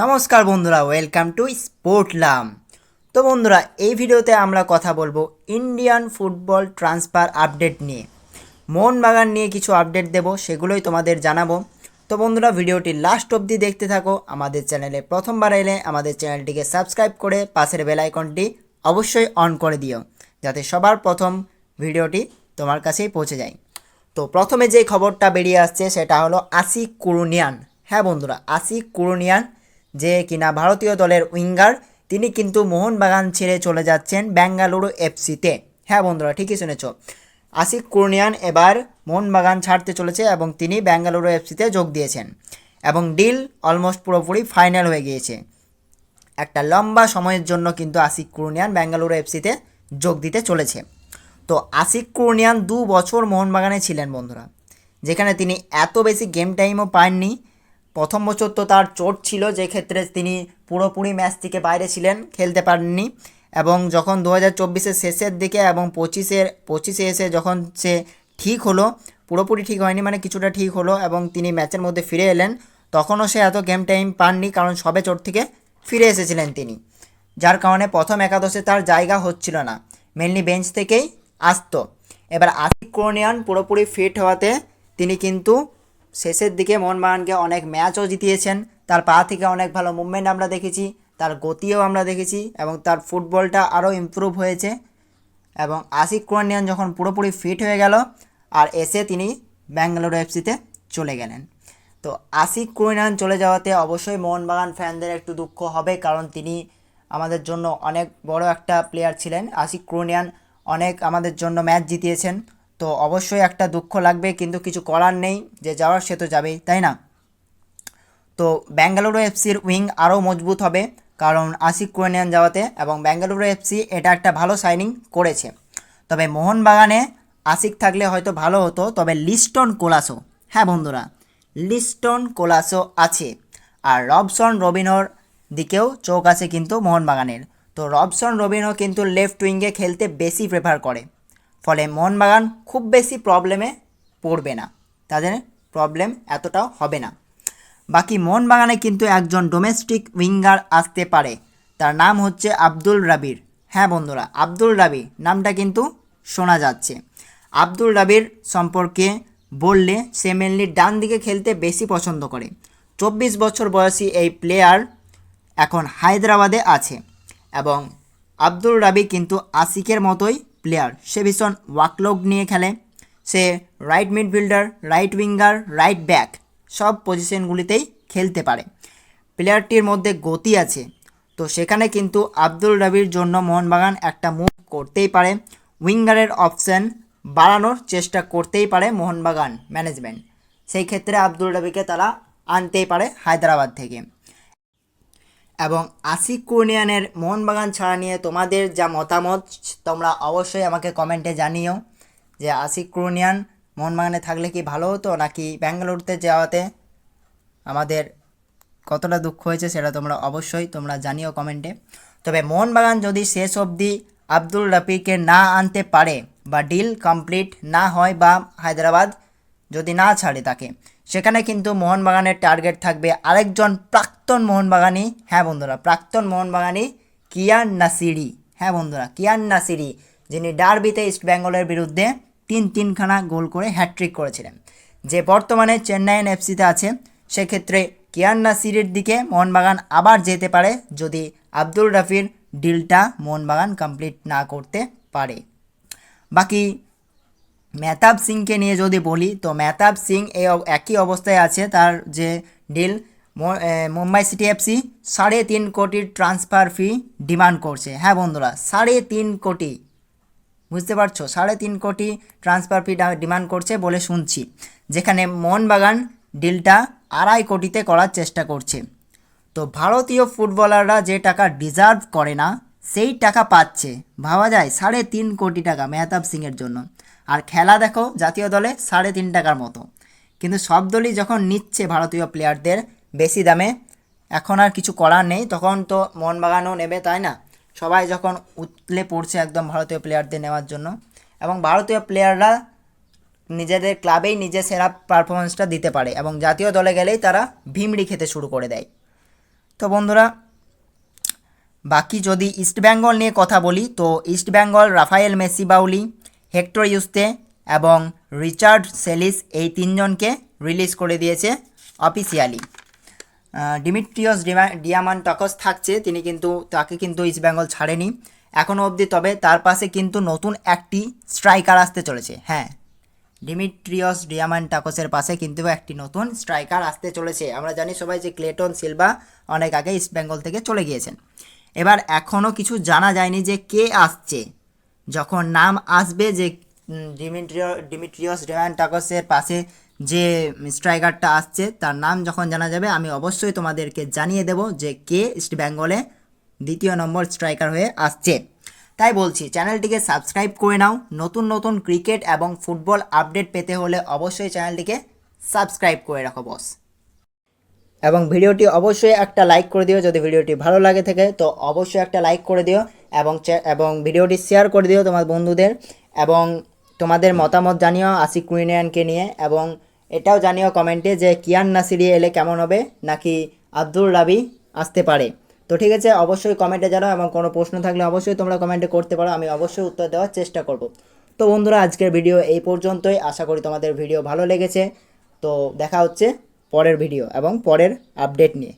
নমস্কার বন্ধুরা welcome to স্পোর্টলাম তো বন্ধুরা, এই ভিডিওতে আমরা কথা বলব ইন্ডিয়ান ফুটবল ট্রান্সফার আপডেট নিয়ে। মোহনবাগান নিয়ে কিছু আপডেট দেব, সেগুলোই তোমাদের জানাব। তো বন্ধুরা, ভিডিওটি লাস্ট অবধি দেখতে থাকো। আমাদের চ্যানেলে প্রথমবার এলে আমাদের চ্যানেলটিকে সাবস্ক্রাইব করে পাশের বেল আইকনটি অবশ্যই অন করে দিও, যাতে সবার প্রথম ভিডিওটি তোমার কাছেই পৌঁছে যায়। তো প্রথমে যে খবরটা বেরিয়ে আসছে, সেটা হলো আসিক কুরুনিয়ান। হ্যাঁ বন্ধুরা আসিক কুরুনিয়ান যে কিনা ভারতীয় দলের উইঙ্গার, তিনি কিন্তু মোহনবাগান ছেড়ে চলে যাচ্ছেন বেঙ্গালুরু এফসিতে। হ্যাঁ বন্ধুরা, ঠিকই শুনেছ। আসিক কুরনিয়ান এবার মোহনবাগান ছাড়তে চলেছে এবং তিনি বেঙ্গালুরু এফসিতে যোগ দিয়েছেন এবং ডিল অলমোস্ট পুরোপুরি ফাইনাল হয়ে গিয়েছে। একটা লম্বা সময়ের জন্য কিন্তু আসিক কুরনিয়ান বেঙ্গালুরু এফসিতে যোগ দিতে চলেছে। তো আসিক কুরনিয়ান দু বছর মোহনবাগানে ছিলেন বন্ধুরা, যেখানে তিনি এত বেশি গেম টাইমও পাননি। প্রথম বছর তো তার চোট ছিল, যে ক্ষেত্রে তিনি পুরোপুরি ম্যাচ থেকে বাইরে ছিলেন, খেলতে পারেননি। এবং যখন দু হাজার চব্বিশের শেষের দিকে এবং পঁচিশের, পঁচিশে এসে যখন সে ঠিক হলো, পুরোপুরি ঠিক হয়নি মানে কিছুটা ঠিক হলো এবং তিনি ম্যাচের মধ্যে ফিরে এলেন, তখনও সে এত গেম টাইম পাননি কারণ সবে চোট থেকে ফিরে এসেছিলেন তিনি। যার কারণে প্রথম একাদশে তার জায়গা হচ্ছিল না। মেনলি বেঞ্চ থেকেই আসতো। এবার আশিক ক্রোনিয়ান পুরোপুরি ফিট হওয়াতে তিনি কিন্তু শেষের দিকে মোহনবাগানকে অনেক ম্যাচও জিতিয়েছেন। তার পা থেকে অনেক ভালো মুভমেন্ট আমরা দেখেছি, তার গতিও আমরা দেখেছি এবং তার ফুটবলটা আরও ইমপ্রুভ হয়েছে। এবং আশিক ক্রোনিয়ান যখন পুরোপুরি ফিট হয়ে গেল, আর এসে তিনি ব্যাঙ্গালোর এফসিতে চলে গেলেন। তো আশিক ক্রোনিয়ান চলে যাওয়াতে অবশ্যই মোহনবাগান ফ্যানদের একটু দুঃখ হবে, কারণ তিনি আমাদের জন্য অনেক বড় একটা প্লেয়ার ছিলেন। আশিক ক্রোনিয়ান অনেক আমাদের জন্য ম্যাচ জিতিয়েছেন। তো অবশ্যই একটা দুঃখ লাগবে, কিন্তু কিছু করার নেই, যে যাওয়ার সে তো যাবেই, তাই না? তো ব্যাঙ্গালুরু এফসির উইং আরও মজবুত হবে, কারণ আশিক কুরেনিয়ান যাওয়াতে এবং ব্যাঙ্গালুরু এফসি এটা একটা ভালো সাইনিং করেছে। তবে মোহনবাগানে আশিক থাকলে হয়তো ভালো হতো, তবে লিস্টন কোলাসো হ্যাঁ বন্ধুরা, লিস্টন কোলাসো আছে, আর রবসন রবিনোর দিকেও চোখ আছে কিন্তু মোহনবাগানের। তো রবসন রবিনো কিন্তু লেফট উইঙ্গে খেলতে বেশি প্রেফার করে। ফলে মোহনবাগান খুব বেশি প্রবলেমে পড়বে না। তাদের প্রবলেম এতটাও হবে না। বাকি মোহনবাগানে কিন্তু একজন ডোমেস্টিক উইঙ্গার আসতে পারে। তার নাম হচ্ছে আব্দুল রাবির। হ্যাঁ বন্ধুরা, আব্দুল রাবি নামটা কিন্তু শোনা যাচ্ছে। আব্দুল রাবির সম্পর্কে বললে সে মেনলি ডান দিকে খেলতে বেশি পছন্দ করে। চব্বিশ বছর বয়সী এই প্লেয়ার এখন হায়দ্রাবাদে আছে এবং আব্দুল রাবি কিন্তু আশিকের মতোই প্লেয়ার সে ভীষণ ওয়াকলগ নিয়ে খেলে। সে right midfielder right winger right back সব পজিশনগুলিতেই খেলতে পারে। প্লেয়ারটির মধ্যে গতি আছে। তো সেখানে কিন্তু আব্দুল রাবির জন্য মোহনবাগান একটা মুভ করতেই পারে। উইঙ্গারের অপশন বাড়ানোর চেষ্টা করতেই পারে মোহনবাগান ম্যানেজমেন্ট সেই ক্ষেত্রে আব্দুল রাবিকে তারা আনতেই পারে হায়দ্রাবাদ থেকে। এবং আশিক কুর্নিয়ানের মোহনবাগান ছাড়া নিয়ে তোমাদের যা মতামত, তোমরা অবশ্যই আমাকে কমেন্টে জানিও যে আশিক কুর্নিয়ান মোহনবাগানে থাকলে কি ভালো হতো নাকি ব্যাঙ্গালোরতে যাওয়াতে আমাদের কতটা দুঃখ হয়েছে সেটা তোমরা অবশ্যই তোমরা জানিও কমেন্টে। তবে মোহনবাগান যদি শেষ অবধি আব্দুল রাফিকে না আনতে পারে বা ডিল কমপ্লিট না হয় বা হায়দ্রাবাদ যদি না ছাড়ে তাকে সেখানে কিন্তু মোহনবাগানের টার্গেট থাকবে আরেকজন প্রাক্তন মোহনবাগানি। হ্যাঁ বন্ধুরা, প্রাক্তন মোহনবাগানি কিয়ান নাসিরি। হ্যাঁ বন্ধুরা, কিয়ান নাসিরি, যিনি ডার্বিতে ইস্ট বেঙ্গলের বিরুদ্ধে তিন তিনখানা গোল করে হ্যাট্রিক করেছিলেন। যে বর্তমানে চেন্নাইয়েন এফসিতে আছে, সেক্ষেত্রে কিয়ান নাসিরির দিকে মোহনবাগান আবার যেতে পারে যদি আব্দুল রাফির ডিলটা মোহনবাগান কমপ্লিট না করতে পারে। বাকি মেহতাব সিংকে নিয়ে যদি বলি, তো মেহতাব সিং এই একই অবস্থায় আছে। তার যে ডিল মুম্বাই সিটি এফসি সাড়ে তিন কোটির ট্রান্সফার ফি ডিমান্ড করছে। হ্যাঁ বন্ধুরা, সাড়ে তিন কোটি, বুঝতে পারছ? সাড়ে তিন কোটি ট্রান্সফার ফি ডিমান্ড করছে বলে শুনছি। যেখানে মোহনবাগান ডিলটা আড়াই কোটিতে করার চেষ্টা করছে। তো ভারতীয় ফুটবলাররা যে টাকা ডিজার্ভ করে না, সেই টাকা পাচ্ছে। ভাবা যায়, সাড়ে তিন কোটি টাকা মেহতাব সিংয়ের জন্য। আর খেলা দেখো, জাতীয় দলে সাড়ে তিন টাকার মতো। কিন্তু সব দলই যখন নিচ্ছে ভারতীয় প্লেয়ারদের বেশি দামে, এখন আর কিছু করার নেই। তখন তো মোহনবাগানও নেবে, তাই না? সবাই যখন উতলে পড়ছে একদম ভারতীয় প্লেয়ারদের নেওয়ার জন্য। এবং ভারতীয় প্লেয়াররা নিজেদের ক্লাবেই নিজের সেরা পারফরমেন্সটা দিতে পারে এবং জাতীয় দলে গেলেই তারা ভিমড়ি খেতে শুরু করে দেয়। তো বন্ধুরা, বাকি যদি ইস্টবেঙ্গল নিয়ে কথা বলি, তো East Bengal Rafael Messi Bouli Hector Yuste এবং রিচার্ড সেলিস এই তিনজনকে রিলিজ করে দিয়েছে অফিসিয়ালি। ডিমিট্রিয়স ডিয়ামান টকস থাকছে, তিনি কিন্তু, তাকে কিন্তু ইস্ট বেঙ্গল ছাড়েনি। এখনও অবধি, তবে তার পাশে কিন্তু নতুন একটি স্ট্রাইকার আসতে চলেছে। হ্যাঁ ডিমিট্রিয়স ডিয়ামান টাকসের পাশে কিন্তু একটি নতুন স্ট্রাইকার আসতে চলেছে। আমরা জানি সবাই যে ক্লেটন সিলভা অনেক আগে ইস্ট বেঙ্গল থেকে চলে গিয়েছেন। এবার এখনও কিছু জানা যায়নি যে কে আসছে। যখন নাম আসবে যে ডিমিট্রিয়, ডিমিট্রিয়স ডিয়ামান টাকসের পাশে যে স্ট্রাইকারটা আসছে, তার নাম যখন জানা যাবে, আমি অবশ্যই তোমাদেরকে জানিয়ে দেব যে কে ইস্ট বেঙ্গলে দ্বিতীয় নম্বর স্ট্রাইকার হয়ে আসছে। তাই বলছি, চ্যানেলটিকে সাবস্ক্রাইব করে নাও। নতুন নতুন ক্রিকেট এবং ফুটবল আপডেট পেতে হলে অবশ্যই চ্যানেলটিকে সাবস্ক্রাইব করে রাখো, বস। এবং ভিডিওটি অবশ্যই একটা লাইক করে দিও যদি ভিডিওটি ভালো লাগে থাকে, তো অবশ্যই একটা লাইক করে দিও এবং এবং ভিডিওটি শেয়ার করে দিও তোমার বন্ধুদের এবং তোমাদের মতামত জানিও আশিক কুইনিয়ানকে নিয়ে এবং এটাও জানিও কমেন্টে যে কিয়ান নাসিরি এলে কেমন হবে নাকি আব্দুল রাবি আসতে পারে। তো ঠিক আছে, অবশ্যই কমেন্টে জানাও এবং কোনো প্রশ্ন থাকলে অবশ্যই তোমরা কমেন্টে করতে পারো, আমি অবশ্যই উত্তর দেওয়ার চেষ্টা করব। তো বন্ধুরা, আজকের ভিডিও এই পর্যন্তই। আশা করি তোমাদের ভিডিও ভালো লেগেছে। তো দেখা হচ্ছে পরের ভিডিও এবং পরের আপডেট নিয়ে।